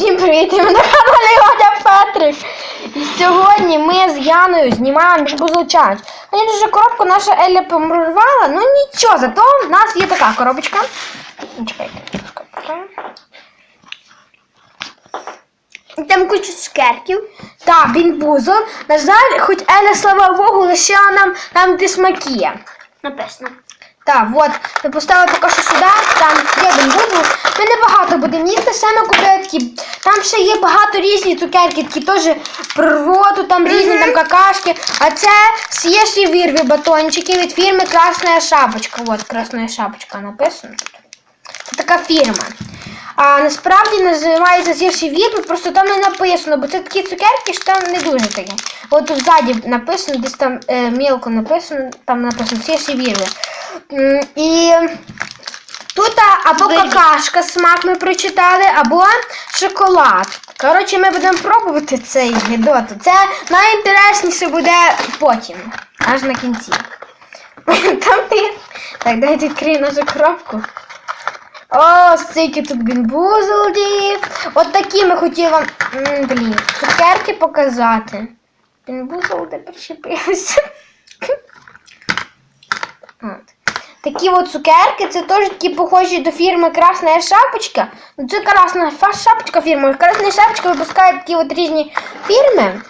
Всім привіт! Ми на каналі Оля Петрик. І сьогодні ми з Яною знімаємо Бузл Чалендж. Звісно, вже коробку наша Еля помурувала, ну нічого, зато в нас є така коробочка. Чекайте. Там куча цукерків. Так, бінбузл. На жаль, хоч Еля, слава Богу, лишила нам там, де смаки. Написано. Так, от, ми поставили поки що сюди, там є бенбузл. Ми небагато будемо їсти, саме купили. Там ще є багато різні цукерки, такі теж прироту, там різні там какашки. А це съешь і вирви батончики від фірми Красна Шапочка. От, Красна Шапочка написано. Це така фірма. А насправді називається з'їж і вірви, просто там не написано, бо це такі цукерки, що там не дуже такі. От тут ззаді написано, десь там е, мілко написано, там написано з'їж і вірви. М, І тут або какашка смак ми прочитали, або шоколад. Коротше, ми будемо пробувати цей гідоту. Це найінтересніше буде потім, аж на кінці. Там ти. Так, дайте відкрию нашу коробку. О, стільки тут бінбузлдів. От такі ми хотіли вам, блін, цукерки показати. Бінбузлди причепилися. Такі от цукерки, це теж такі похожі до фірми Красна Шапочка. Ну, це Красна Шапочка фірма. Красна Шапочка випускає такі от різні фірми.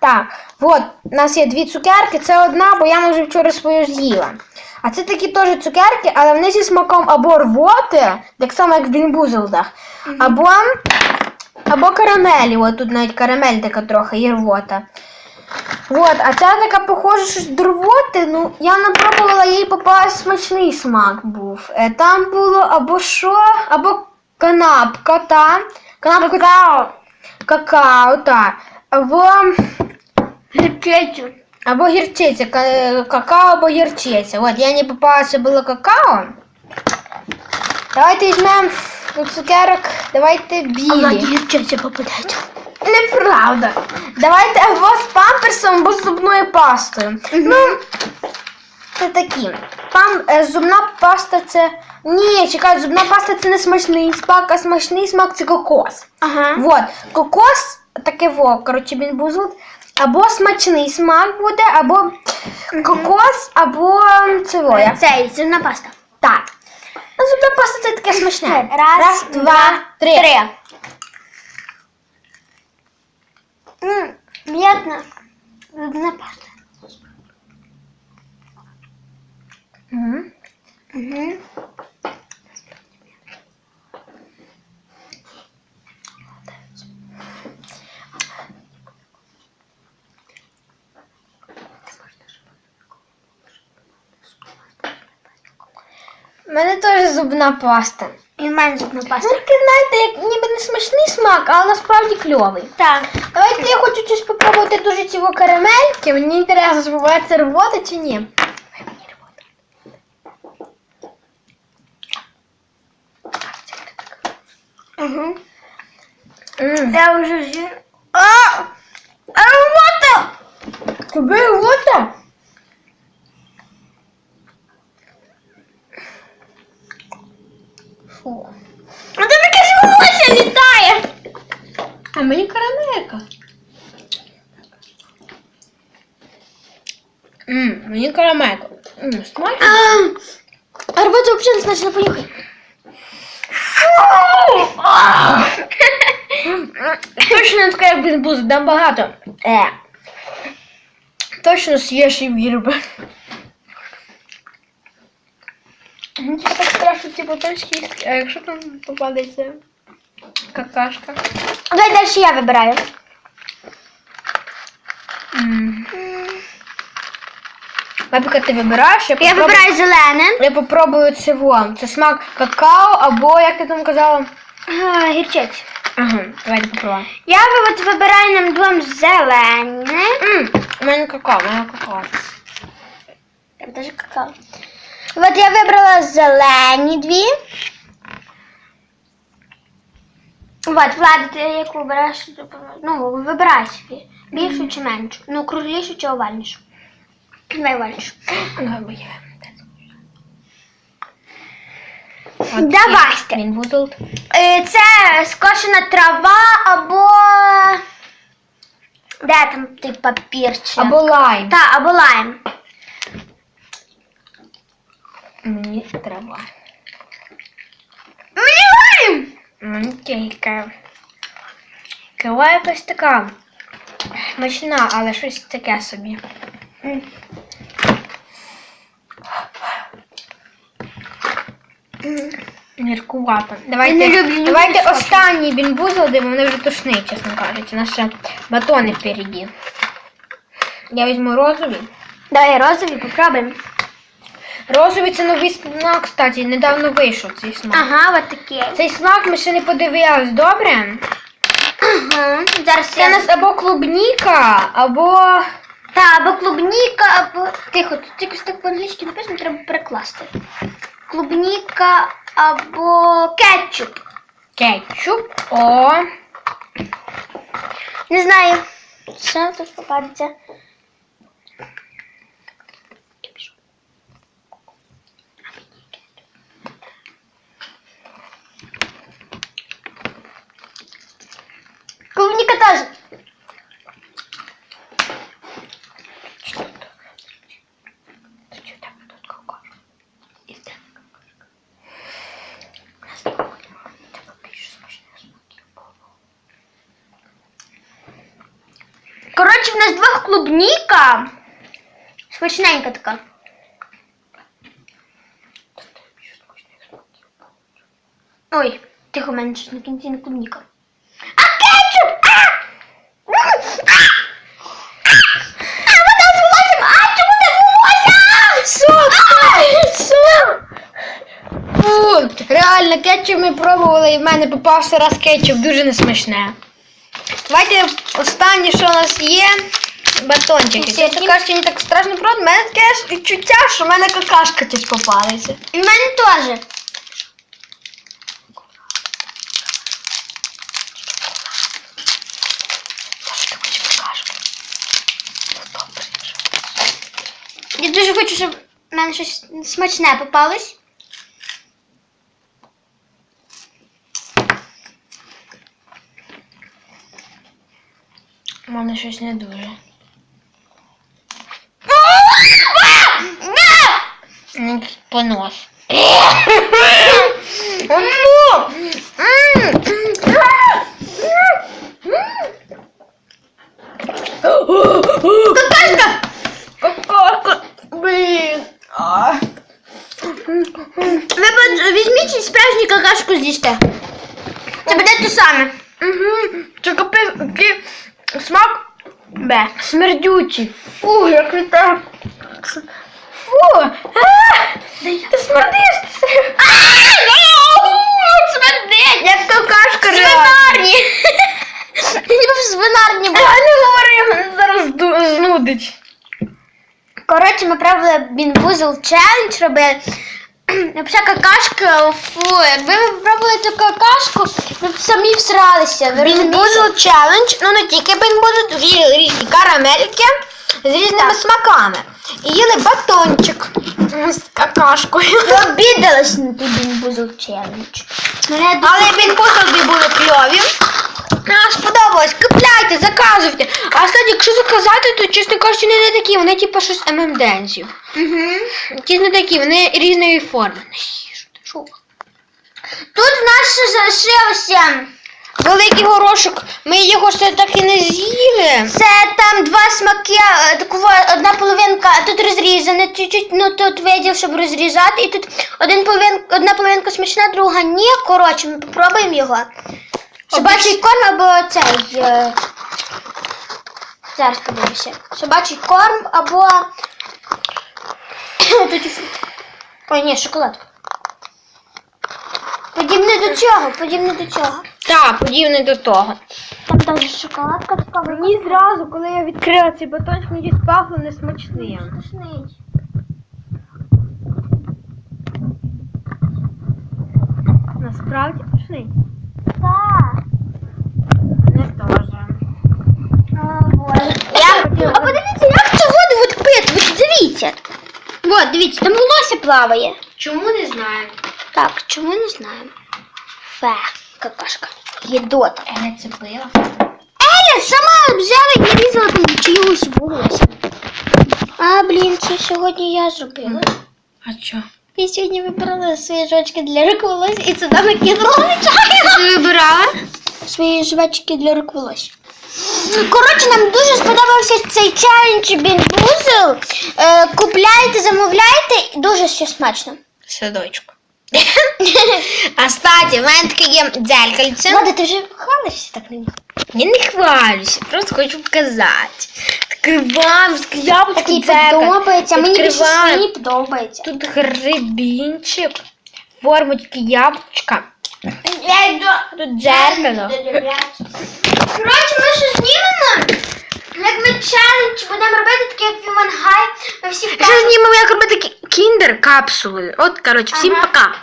Так, от, у нас є дві цукерки, це одна, бо я вже вчора свою з'їла. А це такі теж цукерки, але вони зі смаком або рвоти, так само як в бінбузелдах, або, або карамелі. От тут навіть карамель така трохи є рвота. От, а ця така похожа щось до ну я напробувала їй попалась смачний смак був. Е, Там було або що, або канапка, та. Канапка какао. Какао, так. Або, Гірчицю. або гірчиця, какао або гірчиця. От, я не попалася було какао. Давайте візьмемо цукерок, давайте білі. гірчиця попадеться. Неправда. Давайте або з памперсом, або з зубною пастою. Ну, це такі. Пам, е, зубна паста це. Ні, чекай, зубна паста це не смачний смак, а смачний смак це кокос. Ага. Вот, кокос, таке во, коротше, він бузлут. Або смачний смак буде, або кокос, або це во, як Цей, зубна паста. так. Ну, зубна паста це таке смачне. Раз, два, три. М'ятна. Паста. Угу. У мене теж зубна паста. Мене зубна Ну, паста. таке, знаєте, як ніби не смачний смак, але насправді кльовий. Так. Давайте я хочу щось попробувати дуже во карамельки. Мені інтересно, чи буває це рвота чи ні. Угу. Я вже з'їм. А! Аромата! Тобі рвота? Фу. А там якесь волосся літає. А мені карамелька. Мм, мені карамелька. Мм, смачно. А рвота взагалі не смачно понюхай. Точно така, як бінбуз, дам багато. Е. Точно свіжі вірби. Мені так страшно ці бутильські, а якщо там попадеться какашка. Давай далі я вибираю. М. Бабіка, ти вибираєш? Я попробую- вибираю зелене. Я попробую цього. Це смак какао або, як ти там казала? А, Гірчиця. Ага, давайте попробуємо. Я ви- от вибираю нам двом зелене. М, У мене какао, у мене какао. Там теж какао. От я вибрала зелені дві. От, Влада, ти яку вибираєш? Ну, вибирай собі. Більшу чи меншу? Ну, круглішу чи овальнішу? Я. Давайте. Е, Це скошена трава або. Де там той папірчик? Або лайм. Та, або лайм. Мені треба. Мені тільки. Кава якась така. Смачна, але щось таке собі. Гіркувато. Давайте, Я не люблю давайте ніколи останній бінбузол, де вони вже тошний, чесно кажучи. Ще батони впереді. Я візьму розовий. Давай розові попробуємо. Розовий це новий смак, кстати, недавно вийшов цей смак. Ага, от такі. Цей смак ми ще не подивились, добре? Ага. Зараз Це я у нас або клубніка, або. Та, або клубніка, або. Тихо, тут якось так по-англійськи написано, треба перекласти. Клубніка або кетчуп. Кетчуп. О. Не знаю. Що тут попадеться? Коротше, в нас двох клубніка. Смачненька така. Ой, тихо, в мене щось на кінці не клубніка. А кетчуп! А! А! А, вода з волоссям! А, чому не волосся? Сок! Сок! Фу, реально, кетчуп ми пробували і в мене попався раз кетчуп, дуже несмачне. Давайте останнє, що у нас є. Батончики. Чесно кажучи, не так страшно правда. У мене таке відчуття, що в мене какашка десь попалася. І в мене теж. Я дуже хочу, щоб в мене щось смачне попалось. У мене щось не дуже. Понос. Какашка! Какашка! Блін. А. Ви візьміть справжню какашку з'їжте. Це буде те саме. Угу. Це смак бе. Смердючий. Фу, як ви так. Фу. Ти смердиш. Смердить! Як какашка. Свинарні! Ніби в свинарні Я не говорю, мене зараз знудить. Коротше, ми правили бінбузл челендж робили. Взагалі какашка, фу, якби ми пробували цю какашку, ми б самі всралися. Ви? Бінбузл челендж, ну не тільки бінбузл, рі- різні карамельки з різними смаками. І їли батончик з какашкою. Ми обідались на той бінбузл челендж. Але бінбузли були кльові. Нам сподобалось. Купляйте, заказуйте. А кстати, якщо заказати, то чесно кажучи, не, не такі, вони типу щось ММДенців. Угу. Ті не такі, вони різної форми. Що? Тут в нас ще залишилося. Великий горошок, ми його ще так і не з'їли. Це там два смаки, е, такого, одна половинка, тут розрізана, чуть-чуть, ну тут виділ, щоб розрізати, і тут один половин, одна половинка смачна, друга ні. Коротше, ми попробуємо його. Собачий корм або цей. е, Зараз подивимося. Собачий корм або. Ой, ні, шоколадка. Подібне до цього, подібне до цього. Так, подібне до того. Там даже шоколадка така. Мені зразу, коли я відкрила цей батончик, мені пахло несмачним. Смачний. Насправді пішли. Так. Не теж. Я... А подивіться, як цю воду от пити, от дивіться. От, дивіться, там волосся плаває. Чому не знаю? Так, чому не знаємо? Фе, какашка. Єдота. Еля це пила. Еля сама взяла і нарізала там чиюсь волосся. А, блін, це сьогодні я зробила. А що? Я сьогодні вибирала свої жвачки для рук волосся і сюди накинула нечайно. Ти вибирала? Свої жвачки для рук волосся. Коротше, нам дуже сподобався цей челендж Бінбузел. Е, купляйте, замовляйте, дуже все смачно. Садочку. А статі, в мене таке є дзеркальце. Влада, ти вже хвалишся так ним? Я не хвалюся, просто хочу показати. Відкриваємо, яблучко Такий подобається, мені більше Відкриваємо. свій подобається. Тут грибінчик, формочки яблучка. Тут дзеркало. Коротше, ми ще знімемо. Як ми челендж будемо робити, таке як Вімангай. Ми всі Ще знімемо, як робити кі- кіндер капсули. От, коротше, всім Ага. пока.